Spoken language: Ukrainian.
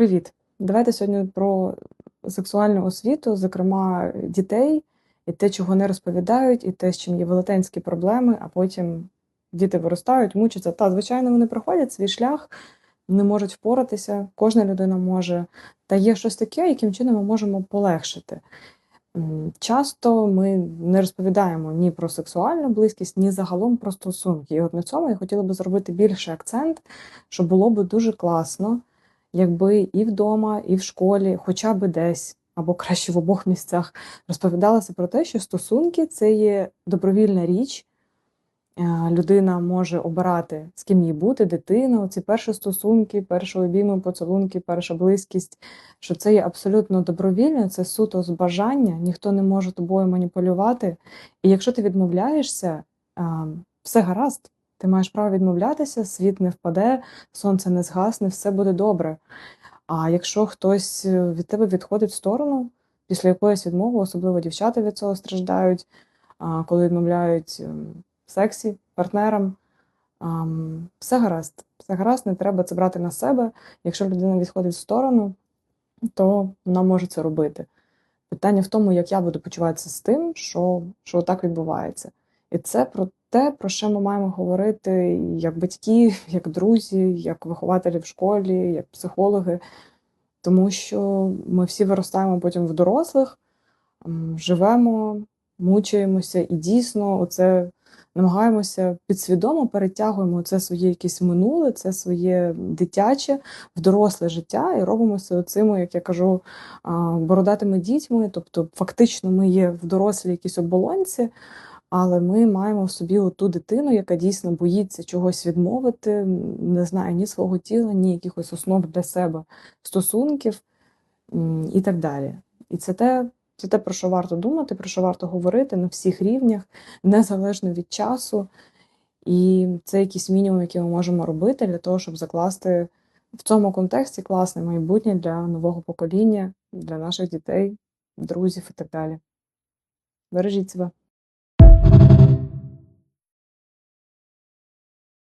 Привіт! Давайте сьогодні про сексуальну освіту, зокрема дітей, і те, чого не розповідають, і те, з чим є велетенські проблеми, а потім діти виростають, мучаться. Та, звичайно, вони проходять свій шлях, не можуть впоратися, кожна людина може. Та є щось таке, яким чином ми можемо полегшити. Часто ми не розповідаємо ні про сексуальну близькість, ні загалом про стосунки. І от на цьому я хотіла би зробити більший акцент, що було би дуже класно, якби і вдома, і в школі, хоча би десь, або краще в обох місцях, розповідалося про те, що стосунки це є добровільна річ. Е, Людина може обирати, з ким їй бути, дитина, ці перші стосунки, перші обійми, поцілунки, перша близькість, що це є абсолютно добровільно, це суто з бажання, ніхто не може тобою маніпулювати. І якщо ти відмовляєшся, е, все гаразд, ти маєш право відмовлятися, світ не впаде, сонце не згасне, все буде добре. А якщо хтось е, від тебе відходить в сторону після якоїсь відмови, особливо дівчата від цього страждають, коли відмовляють ем, в сексі партнерам, все гаразд. Все гаразд, не треба це брати на себе. Якщо людина відходить в сторону, то вона може це робити. Питання в тому, як я буду почуватися з тим, що, що так відбувається. І це про те, про що ми маємо говорити як батьки, як друзі, як вихователі в школі, як психологи. Тому що ми всі виростаємо потім в дорослих, живемо, мучаємося і дійсно оце намагаємося підсвідомо перетягуємо це своє якесь минуле, це своє дитяче в доросле життя і робимося цими, як я кажу, бородатими дітьми. Тобто, фактично, ми є в дорослій якійсь оболонці, але ми маємо в собі ту дитину, яка дійсно боїться чогось відмовити, не знає ні свого тіла, ні якихось основ для себе стосунків і так далі. І це те, це те, про що варто думати, про що варто говорити на всіх рівнях, незалежно від часу. І це якийсь мінімум, який ми можемо робити для того, щоб закласти в цьому контексті класне майбутнє для нового покоління, для наших дітей, друзів і так далі. Бережіть себе.